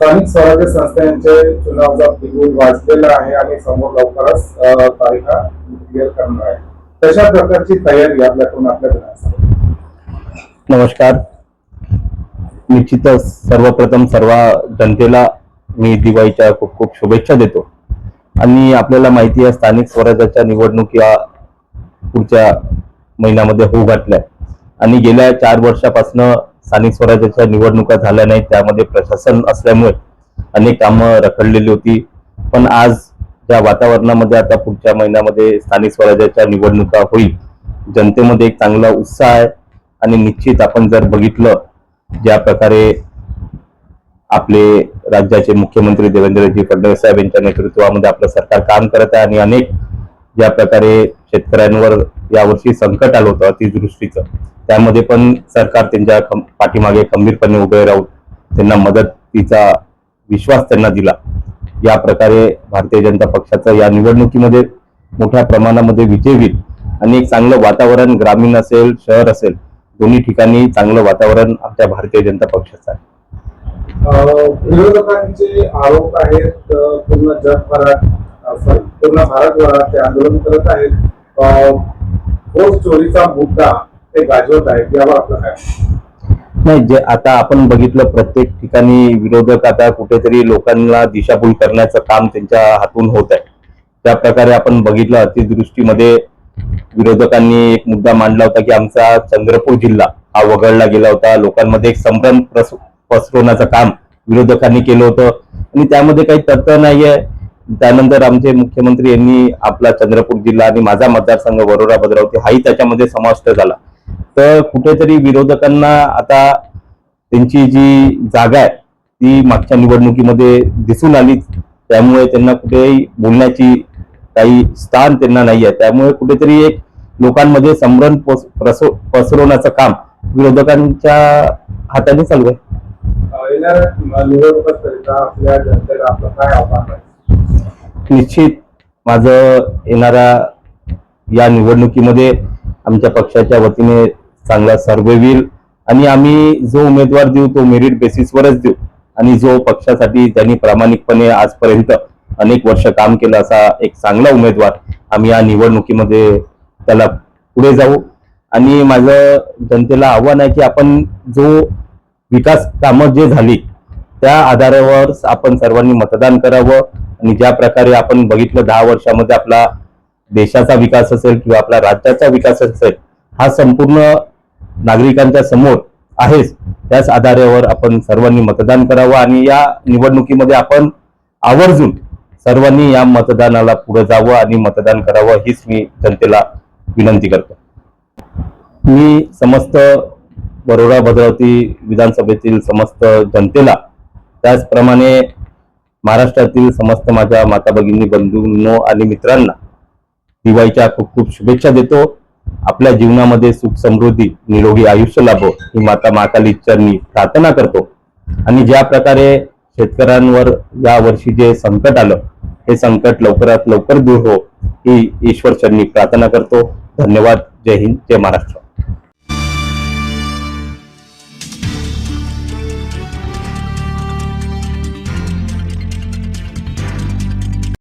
स्थानिक स्वराज्य संस्थांचे चुनावचा बिगुल वाजलेला आहे आणि समोर लवकरच तारीखा क्लिअर करणार आहे. तशा प्रकारची तयारी आपल्याकडून आपल्याकडे नमस्कार. निश्चितच सर्वप्रथम सर्व जनतेला मी दिवाळीच्या खूप खूप शुभेच्छा देतो. आणि आपल्याला माहिती आहे स्थानिक स्वराज्याच्या निवडणुका पुढच्या महिन्यामध्ये होऊ घातल्या. आणि गेल्या चार वर्षापासून स्थानिक स्वराज्याच्या निवडणुका झाल्या नाहीत त्यामध्ये प्रशासन असल्यामुळे अनेक कामं रखडलेली होती. पण आज ज्या वातावरणामध्ये आता पुढच्या महिन्यामध्ये स्थानिक स्वराज्याच्या निवडणुका होईल जनतेमध्ये एक चांगला उत्साह आहे. आणि निश्चित आपण जर बघितलं ज्या प्रकारे आपले राज्याचे मुख्यमंत्री देवेंद्रजी फडणवीस साहेब यांच्या नेतृत्वामध्ये आपलं सरकार काम करत आहे आणि अनेक ज्या प्रकारे शेतकऱ्यांवर यावर्षी संकट आलं होतं अतिवृष्टीचं त्यामध्ये पण सरकार त्यांच्या खं- पाठीमागे खंबीरपणे उभे राहून त्यांना मदतीचा विश्वास त्यांना दिला. या प्रकारे भारतीय जनता पक्षाचा या निवडणुकीमध्ये मोठ्या प्रमाणामध्ये विजय होईल आणि एक चांगलं वातावरण ग्रामीण असेल शहर असेल दोन्ही ठिकाणी चांगलं वातावरण आमच्या भारतीय जनता पक्षाचं आहे. विरोधकांचे आरोप आहेत पूर्ण जगभरात पूर्ण भारतभरात ते आंदोलन करत आहेत. अ, चोरीचा मुद्दा ते गाजवत आहेत. यावर आपलं काय? नाही जे आता आपण बघितलं प्रत्येक ठिकाणी विरोधक आता कुठेतरी लोकांना दिशाभूल करण्याचं काम त्यांच्या हातून होत आहे. त्या प्रकारे आपण बघितलं अतिदृष्टीमध्ये विरोधकांनी एक मुद्दा मांडला होता की आमचा चंद्रपूर जिल्हा हा वगळला गेला होता. लोकांमध्ये एक संभ्रम प्रस- पसरवण्याचं काम विरोधकांनी केलं होतं. आणि त्यामध्ये काही तथ्य नाहीये. त्यानंतर आमचे मुख्यमंत्री यांनी आपला चंद्रपूर जिल्हा आणि माझा मतदारसंघ वरोरा भद्रावती हाही त्याच्यामध्ये समाविष्ट झाला. तर कुठेतरी विरोधकांना आता त्यांची जी जागा आहे ती मागच्या निवडणुकीमध्ये दिसून आली. त्यामुळे त्यांना कुठेही बोलण्याची काही स्थान त्यांना नाही आहे. त्यामुळे कुठेतरी एक लोकांमध्ये संभ्रम पस- पसरवण्याचं काम विरोधकांच्या हाताने चालू आहे. निवडणुकांकरिता आपल्या जनतेला आपलं काय आव्हान आहे? निश्चित माझं येणाऱ्या या निवडणुकीमध्ये आमच्या पक्षाच्या वतीने चांगला सर्वे होईल आणि आम्ही जो उमेदवार देऊ तो मेरिट बेसिसवरच देऊ. आणि जो पक्षासाठी त्यांनी प्रामाणिकपणे आजपर्यंत अनेक वर्ष काम केलं असा एक चांगला उमेदवार आम्ही या निवडणुकीमध्ये त्याला पुढे जाऊ. आणि माझं जनतेला आव्हान आहे की आपण जो विकास कामं जे झाली त्या आधारावर आपण सर्वांनी मतदान करावं. आणि ज्या प्रकारे आपण बघितलं दहा वर्षामध्ये आपला देशाचा विकास असेल किंवा आपला राज्याचा विकास असेल हा संपूर्ण नागरिकांच्या समोर आहेच. त्याच आधारावर आपण सर्वांनी मतदान करावं आणि या निवडणुकीमध्ये आपण आवर्जून सर्वांनी या मतदानाला पुढे जावं आणि मतदान करावं हीच मी जनतेला विनंती करतो. मी समस्त बरोडा भद्रावती विधानसभेतील समस्त जनतेला त्याचप्रमाणे महाराष्ट्रातील समस्त माझ्या माता भगिनी बंधूंनो आणि मित्रांना दिवाळीच्या खूप खूप शुभेच्छा देतो. आपल्या जीवनामध्ये सुख समृद्धी निरोगी आयुष्य लाभो ही माता महाकाली चरणी प्रार्थना करतो. आणि ज्या प्रकारे शेतकऱ्यांवर या वर्षी जे संकट आलं हे संकट लवकरात लवकर दूर हो ही ईश्वर चरणी प्रार्थना करतो. धन्यवाद. जय हिंद. जय महाराष्ट्र.